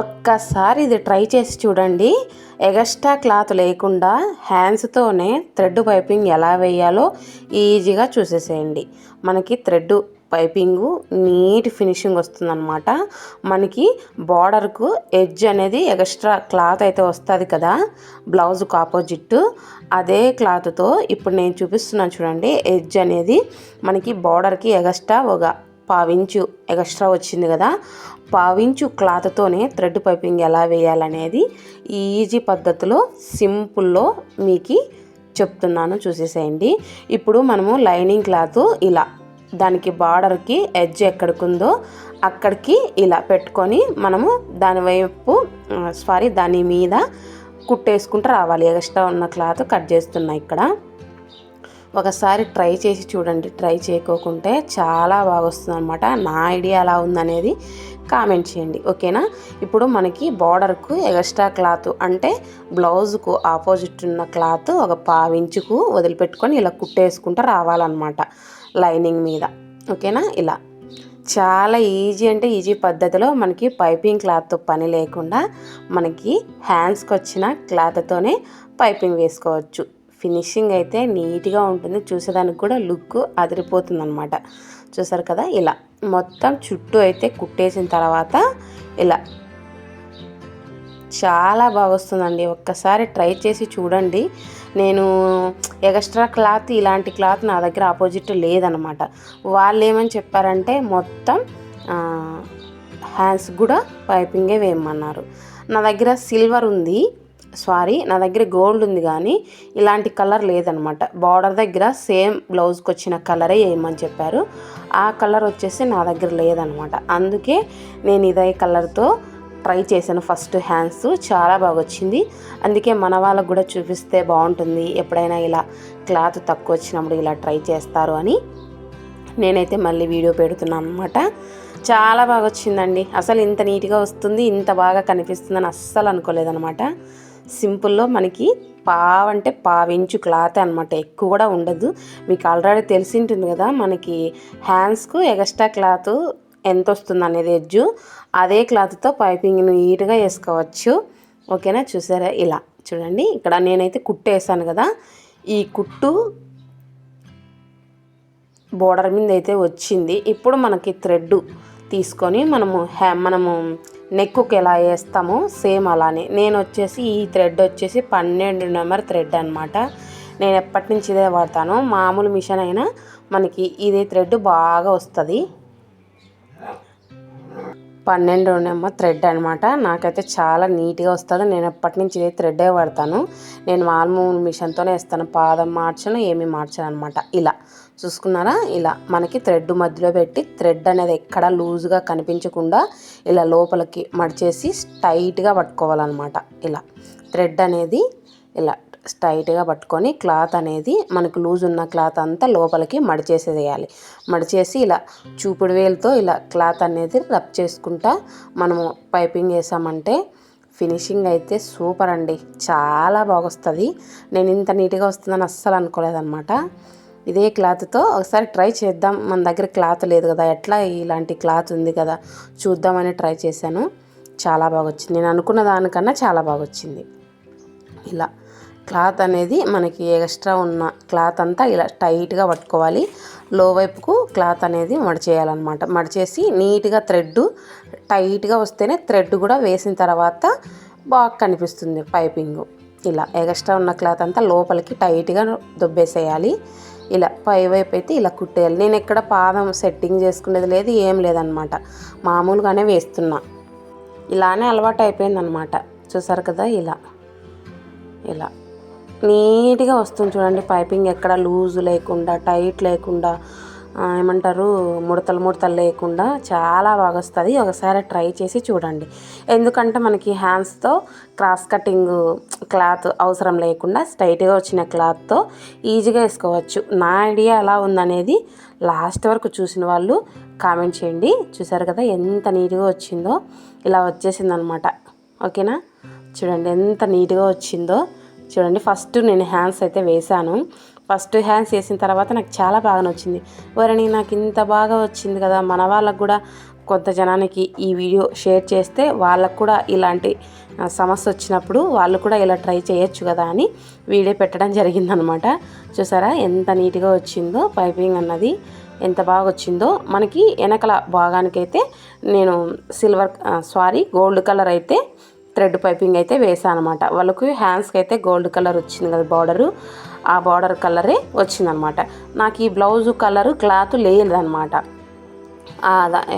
ఒక్కసారి ఇది ట్రై చేసి చూడండి. ఎగస్ట్రా క్లాత్ లేకుండా హ్యాండ్స్తోనే థ్రెడ్ పైపింగ్ ఎలా వేయాలో ఈజీగా చూసేసేయండి. మనకి థ్రెడ్ పైపింగు నీట్ ఫినిషింగ్ వస్తుందన్నమాట. మనకి బార్డర్కు ఎడ్జ్ అనేది ఎక్స్ట్రా క్లాత్ అయితే వస్తుంది కదా. బ్లౌజ్కు ఆపోజిట్ అదే క్లాత్తో ఇప్పుడు నేను చూపిస్తున్నాను చూడండి. ఎడ్జ్ అనేది మనకి బార్డర్కి ఎగస్ట్రా ఒక పావించు ఎక్స్ట్రా వచ్చింది కదా పావించు క్లాత్తోనే థ్రెడ్ పైపింగ్ ఎలా వేయాలనేది ఈజీ పద్ధతిలో సింపుల్లో మీకు చెప్తున్నాను చూసేసేయండి. ఇప్పుడు మనము లైనింగ్ క్లాత్ ఇలా దానికి బార్డర్కి ఎడ్జ్ ఎక్కడికి అక్కడికి ఇలా పెట్టుకొని మనము దాని వైపు సారీ దాని మీద కుట్టేసుకుంటూ రావాలి. ఎక్స్ట్రా ఉన్న క్లాత్ కట్ చేస్తున్నా ఇక్కడ. ఒకసారి ట్రై చేసి చూడండి. ట్రై చేయకోకుంటే చాలా బాగా వస్తుంది అనమాట నా ఐడియా ఎలా ఉందనేది కామెంట్ చేయండి. ఓకేనా? ఇప్పుడు మనకి బార్డర్కు ఎక్స్ట్రా క్లాత్ అంటే బ్లౌజ్కు ఆపోజిట్ ఉన్న క్లాత్ ఒక పావించుకు వదిలిపెట్టుకొని ఇలా కుట్టేసుకుంటూ రావాలన్నమాట లైనింగ్ మీద. ఓకేనా? ఇలా. చాలా ఈజీ అంటే ఈజీ పద్ధతిలో మనకి పైపింగ్ క్లాత్తో పని లేకుండా మనకి హ్యాండ్స్కి వచ్చిన క్లాత్తోనే పైపింగ్ వేసుకోవచ్చు. ఫినిషింగ్ అయితే నీట్గా ఉంటుంది. చూసేదానికి కూడా లుక్ అదిరిపోతుంది అనమాట చూసారు కదా? ఇలా. మొత్తం చుట్టూ అయితే కుట్టేసిన తర్వాత ఇలా. చాలా బాగా వస్తుందండి. ఒక్కసారి ట్రై చేసి చూడండి. నేను ఎక్స్ట్రా క్లాత్ ఇలాంటి క్లాత్ నా దగ్గర ఆపోజిట్ లేదనమాట వాళ్ళు ఏమని చెప్పారంటే మొత్తం హ్యాండ్స్ కూడా పైపింగే వేయమన్నారు. నా దగ్గర సిల్వర్ ఉంది. సారీ నా దగ్గర గోల్డ్ ఉంది కానీ ఇలాంటి కలర్ లేదనమాట. బార్డర్ దగ్గర సేమ్ బ్లౌజ్కి వచ్చిన కలరే వేయమని చెప్పారు. ఆ కలర్ వచ్చేసి నా దగ్గర లేదనమాట. అందుకే నేను ఇదే కలర్తో ట్రై చేశాను. ఫస్ట్ హ్యాండ్స్ చాలా బాగా వచ్చింది. అందుకే మన వాళ్ళకు కూడా చూపిస్తే బాగుంటుంది. ఎప్పుడైనా ఇలా క్లాత్ తక్కువ వచ్చినప్పుడు ఇలా ట్రై చేస్తారు అని నేనైతే మళ్ళీ వీడియో పెడుతున్నాను అనమాట చాలా బాగా వచ్చిందండి. అసలు ఇంత నీట్గా వస్తుంది ఇంత బాగా కనిపిస్తుందని అస్సలు అనుకోలేదనమాట సింపుల్లో మనకి పావంటే పావించు క్లాత్ అనమాట ఎక్కువ కూడా ఉండదు. మీకు ఆల్రెడీ తెలిసి ఉంటుంది కదా మనకి హ్యాండ్స్కు ఎగస్ట్రా క్లాత్ ఎంత వస్తుంది అనేది ఎడ్జు. అదే క్లాత్తో పైపింగ్ నీట్గా వేసుకోవచ్చు. ఓకేనా? చూసారా? ఇలా. చూడండి. ఇక్కడ నేనైతే కుట్టు వేసాను కదా. ఈ కుట్టు బోర్డర్ మీద అయితే వచ్చింది. ఇప్పుడు మనకి థ్రెడ్ తీసుకొని మనము హ్యా మనము నెక్కుకి ఎలా వేస్తామో సేమ్ అలానే. నేను వచ్చేసి ఈ థ్రెడ్ వచ్చేసి పన్నెండు నెంబర్ థ్రెడ్ అనమాట నేను ఎప్పటి నుంచి ఇదే వాడతాను మామూలు మిషన్ అయినా మనకి ఇదే థ్రెడ్ బాగా వస్తుంది. పన్నెండు నెంబర్ థ్రెడ్ అనమాట నాకైతే చాలా నీట్గా వస్తుంది. నేను ఎప్పటి నుంచి ఇదే థ్రెడ్డే వాడతాను. నేను మామూలు మిషన్తోనే వేస్తాను. పాదం మార్చను ఏమి మార్చను అనమాట ఇలా. చూసుకున్నారా? ఇలా. మనకి థ్రెడ్ మధ్యలో పెట్టి థ్రెడ్ అనేది ఎక్కడ లూజ్గా కనిపించకుండా ఇలా లోపలికి మడిచేసి టైట్గా పట్టుకోవాలన్నమాట. ఇలా. థ్రెడ్ అనేది ఇలా. టైట్గా పట్టుకొని క్లాత్ అనేది మనకు లూజ్ ఉన్న క్లాత్ అంతా లోపలికి మడిచేసేయాలి మడిచేసి ఇలా చూపుడు వేలుతో ఇలా క్లాత్ అనేది రబ్ చేసుకుంటా మనము పైపింగ్ వేసామంటే ఫినిషింగ్ అయితే సూపర్ అండి. చాలా బాగొస్తుంది. నేను ఇంత నీట్గా వస్తుందని అస్సలు అనుకోలేదన్నమాట. ఇదే క్లాత్తో ఒకసారి ట్రై చేద్దాం. మన దగ్గర క్లాత్ లేదు కదా ఎట్లా ఇలాంటి క్లాత్ ఉంది కదా చూద్దామని ట్రై చేశాను. చాలా బాగా వచ్చింది నేను అనుకున్న దానికన్నా చాలా బాగా వచ్చింది ఇలా క్లాత్ అనేది మనకి ఎక్స్ట్రా ఉన్న క్లాత్ అంతా ఇలా టైట్గా పట్టుకోవాలి. లో వైపుకు క్లాత్ అనేది మడిచేయాలన్నమాట మడిచేసి నీట్గా థ్రెడ్ టైట్గా వస్తేనే థ్రెడ్ కూడా వేసిన తర్వాత బాగా కనిపిస్తుంది పైపింగ్. ఇలా ఎక్స్ట్రా ఉన్న క్లాత్ అంతా లోపలికి టైట్గా దొబ్బేసేయాలి. ఇలా పై వైపు అయితే ఇలా కుట్టేయాలి. నేను ఎక్కడ పాదం సెట్టింగ్ చేసుకునేది లేదు ఏం లేదనమాట మామూలుగానే వేస్తున్నా. ఇలానే అలవాటు అయిపోయిందనమాట చూసారు కదా ఇలా. ఇలా. నీట్గా వస్తుంది చూడండి. పైపింగ్ ఎక్కడ లూజ్ లేకుండా టైట్ లేకుండా ఏమంటారు ముడతలు ముడతలు లేకుండా చాలా బాగా వస్తుంది. ఒకసారి ట్రై చేసి చూడండి. ఎందుకంటే మనకి హ్యాండ్స్తో క్రాస్ కటింగ్ క్లాత్ అవసరం లేకుండా స్ట్రైట్గా వచ్చిన క్లాత్తో ఈజీగా వేసుకోవచ్చు. నా ఐడియా ఎలా ఉందనేది లాస్ట్ వరకు చూసిన వాళ్ళు కామెంట్ చేయండి. చూసారు కదా ఎంత నీట్గా వచ్చిందో. ఇలా వచ్చేసిందనమాట. ఓకేనా? చూడండి ఎంత నీట్గా వచ్చిందో. చూడండి ఫస్ట్ నేను హ్యాండ్స్ అయితే వేశాను. ఫస్ట్ హ్యాండ్స్ వేసిన తర్వాత నాకు చాలా బాగా నచ్చింది. వరణి నాకు ఇంత బాగా వచ్చింది కదా మన వాళ్ళకు కూడా కొంత జనానికి ఈ వీడియో షేర్ చేస్తే వాళ్ళకు కూడా ఇలాంటి సమస్య వచ్చినప్పుడు వాళ్ళు కూడా ఇలా ట్రై చేయొచ్చు కదా అని వీడియో పెట్టడం జరిగిందనమాట. చూసారా ఎంత నీట్గా వచ్చిందో పైపింగ్ అన్నది ఎంత బాగా వచ్చిందో. మనకి వెనకల భాగానికైతే నేను సిల్వర్ సారీ గోల్డ్ కలర్ అయితే థ్రెడ్ పైపింగ్ అయితే వేసాను అనమాట వాళ్ళకి హ్యాండ్స్కి అయితే గోల్డ్ కలర్ వచ్చింది కదా బార్డరు. ఆ బార్డర్ కలరే వచ్చిందనమాట నాకు ఈ బ్లౌజ్ కలరు క్లాత్ లేదనమాట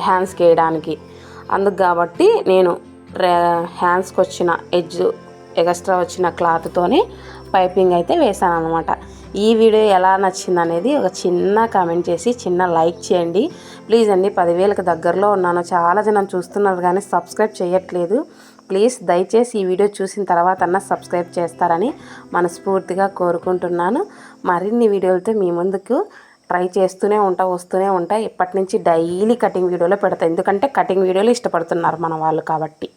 హ్యాండ్స్కి వేయడానికి. అందుకు కాబట్టి నేను హ్యాండ్స్కి వచ్చిన ఎడ్జ్ ఎక్స్ట్రా వచ్చిన క్లాత్తోనే పైపింగ్ అయితే వేసాను అనమాట ఈ వీడియో ఎలా నచ్చింది అనేది ఒక చిన్న కామెంట్ చేసి చిన్న లైక్ చేయండి. ప్లీజ్ అండి పదివేలకు దగ్గరలో ఉన్నాను. చాలా జనం చూస్తున్నారు కానీ సబ్స్క్రైబ్ చేయట్లేదు ప్లీజ్ దయచేసి ఈ వీడియో చూసిన తర్వాత అన్న సబ్స్క్రైబ్ చేస్తారని మనస్ఫూర్తిగా కోరుకుంటున్నాను. మరిన్ని వీడియోలతో మీ ముందుకు ట్రై చేస్తూనే ఉంటా వస్తూనే ఉంటా. ఇప్పటి నుంచి డైలీ కటింగ్ వీడియోలో పెడతా. ఎందుకంటే కటింగ్ వీడియోలు ఇష్టపడుతున్నారు మన వాళ్ళు కాబట్టి.